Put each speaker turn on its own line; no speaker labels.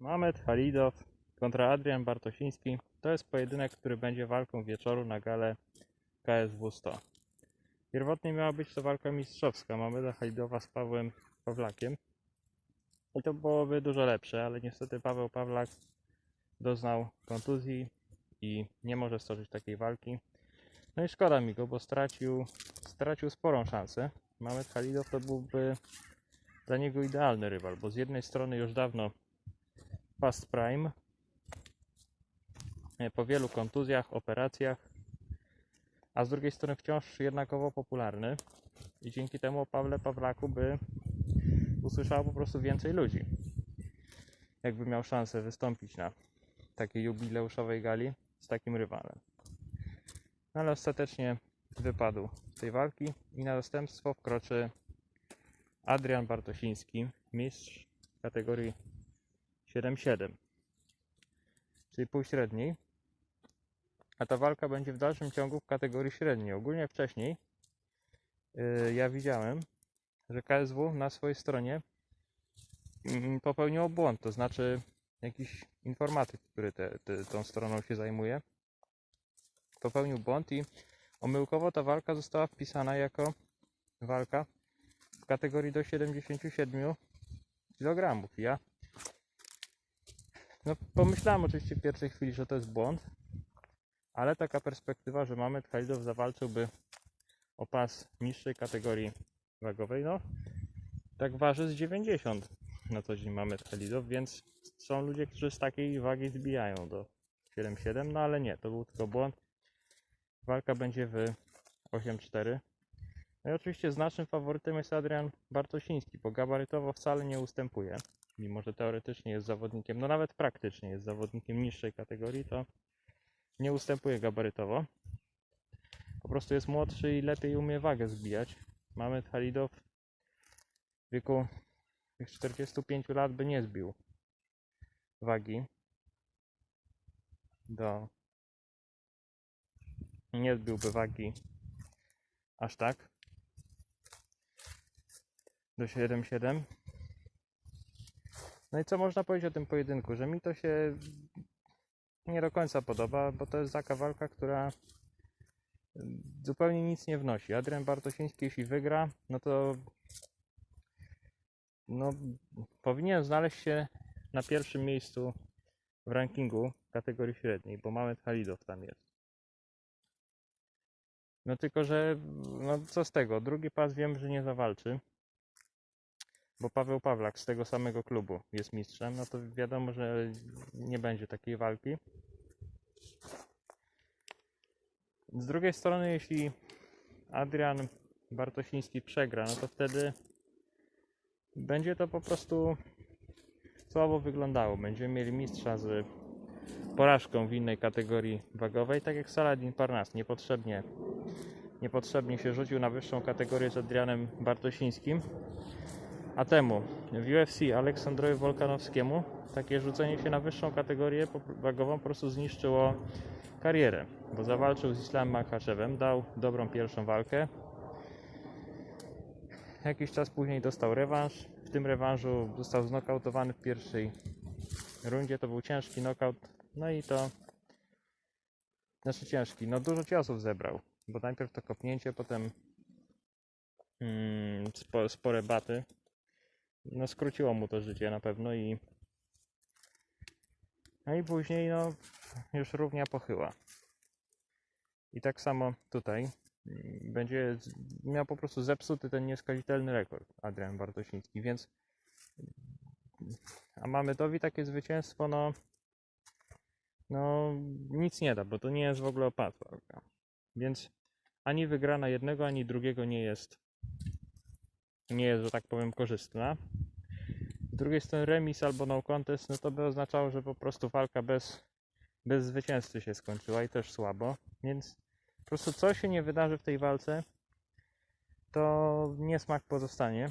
Mamet Halidow kontra Adrian Bartosiński. To jest pojedynek, który będzie walką wieczoru na galę KSW 100. Pierwotnie miała być to walka mistrzowska Mameda Halidowa z Pawłem Pawlakiem. I to byłoby dużo lepsze, ale niestety Paweł Pawlak doznał kontuzji i nie może stoczyć takiej walki. No i szkoda mi go, bo stracił, stracił sporą szansę. Mamet Halidow to byłby dla niego idealny rywal, bo z jednej strony już dawno past prime, e, po wielu kontuzjach, operacjach, a z drugiej strony wciąż jednakowo popularny i dzięki temu Pawle Pawlaku by usłyszało po prostu więcej ludzi. Jakby miał szansę wystąpić na takiej jubileuszowej gali z takim rywalem. No ale ostatecznie wypadł z tej walki i na zastępstwo wkroczy Adrian Bartosiński, mistrz kategorii 7-7, czyli półśredniej. A ta walka będzie w dalszym ciągu w kategorii średniej. Ogólnie wcześniej yy, ja widziałem, że KSW na swojej stronie popełniło błąd, to znaczy jakiś informatyk, który te, te, tą stroną się zajmuje, popełnił błąd i omyłkowo ta walka została wpisana jako walka w kategorii do 77 kg. Ja no, pomyślałem oczywiście w pierwszej chwili, że to jest błąd, ale taka perspektywa, że Mamet Halidow zawalczyłby o pas niższej kategorii wagowej, no tak waży z 90 na co dzień Mamet Halidow, więc są ludzie, którzy z takiej wagi zbijają do 7,7, no ale nie, to był tylko błąd. Walka będzie w 8,4. No i oczywiście znacznym faworytem jest Adrian Bartosiński, bo gabarytowo wcale nie ustępuje. Mimo, że teoretycznie jest zawodnikiem, no nawet praktycznie jest zawodnikiem niższej kategorii, to nie ustępuje gabarytowo. Po prostu jest młodszy i lepiej umie wagę zbijać. Mamy Halidow w wieku tych 45 lat by nie zbił wagi do nie zbiłby wagi aż tak do 7,7 no i co można powiedzieć o tym pojedynku, że mi to się nie do końca podoba, bo to jest taka która zupełnie nic nie wnosi. Adrian Bartosiński jeśli wygra, no to no, powinien znaleźć się na pierwszym miejscu w rankingu kategorii średniej, bo Mamet Halidow tam jest. No tylko, że no co z tego? Drugi pas wiem, że nie zawalczy, bo Paweł Pawlak z tego samego klubu jest mistrzem, no to wiadomo, że nie będzie takiej walki. Z drugiej strony, jeśli Adrian Bartosiński przegra, no to wtedy będzie to po prostu słabo wyglądało. Będziemy mieli mistrza z porażką w innej kategorii wagowej, tak jak Saladin Parnas. Niepotrzebnie, niepotrzebnie się rzucił na wyższą kategorię z Adrianem Bartosińskim. A temu w UFC Aleksandrowi Wolkanowskiemu takie rzucenie się na wyższą kategorię wagową po prostu zniszczyło karierę, bo zawalczył z Islamem Makhaczewem, dał dobrą pierwszą walkę. Jakiś czas później dostał rewanż. W tym rewanżu został znokautowany w pierwszej rundzie. To był ciężki knockout. No i to znaczy ciężki. No dużo ciosów zebrał, bo najpierw to kopnięcie, potem mm, spo, spore baty. No skróciło mu to życie na pewno i no i później no już równia pochyła. I tak samo tutaj będzie z- miał po prostu zepsuty ten nieskazitelny rekord Adrian Bartosiński, więc a Mametowi takie zwycięstwo, no no nic nie da, bo to nie jest w ogóle opad. Więc ani wygrana jednego, ani drugiego nie jest nie jest, że tak powiem, korzystna. Z drugiej strony remis albo no contest, no to by oznaczało, że po prostu walka bez, bez zwycięzcy się skończyła i też słabo. Więc po prostu co się nie wydarzy w tej walce, to niesmak pozostanie.